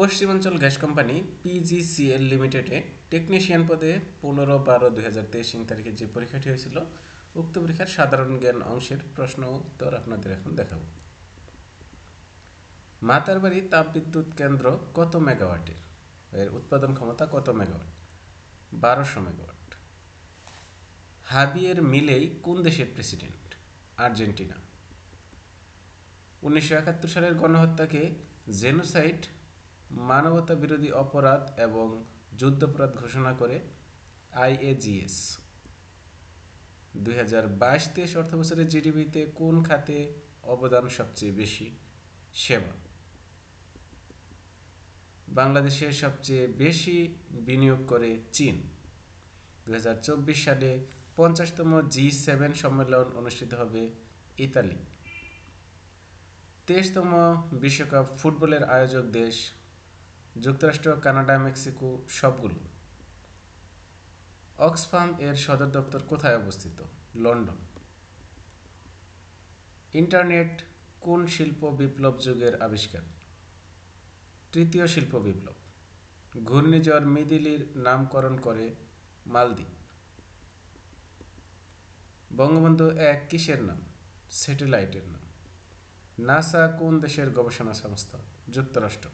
পশ্চিমাঞ্চল gas company PGCL লিমিটেডে technician পদে পনেরো বারো দুই হাজার তেইশ তারিখে যে পরীক্ষাটি হয়েছিল, উক্ত পরীক্ষার সাধারণ জ্ঞান অংশের প্রশ্ন উত্তর আপনাদের এখন দেখাবো। মাতারবাড়ি তাপবিদ্যুৎ কেন্দ্র কত মেগাওয়াটের? এর উৎপাদন ক্ষমতা কত মেগাওয়াট? বারোশো মেগাওয়াট। হাবিয়ের মিলেই কোন দেশের প্রেসিডেন্ট? আর্জেন্টিনা। উনিশশো একাত্তর সালের গণহত্যাকে জেনোসাইড মানবতা বিরোধী অপরাধ এবং যুদ্ধাপরাধ ঘোষণা করে আইএজিএস দুই হাজার বাইশ তেইশ অর্থবছরের জিডিপিতে কোন খাতে অবদান সবচেয়ে বেশি? সেবা। বাংলাদেশে সবচেয়ে বেশি বিনিয়োগ করে চীন। দুই হাজার চব্বিশ সালে পঞ্চাশতম জি সেভেন সম্মেলন অনুষ্ঠিত হবে ইতালি। তেইশতম বিশ্বকাপ ফুটবলের আয়োজক দেশ যুক্তরাষ্ট্র, কানাডা, মেক্সিকো সবগুলো। অক্সফাম এর সদর দপ্তর কোথায় অবস্থিত? লন্ডন। ইন্টারনেট কোন শিল্প বিপ্লব যুগের আবিষ্কার? তৃতীয় শিল্প বিপ্লব। ঘূর্ণিঝড় মিদিলির নামকরণ করে মালদ্বীপ। বঙ্গবন্ধু এক কিসের নাম? স্যাটেলাইটের নাম। নাসা কোন দেশের গবেষণা সংস্থা? যুক্তরাষ্ট্র।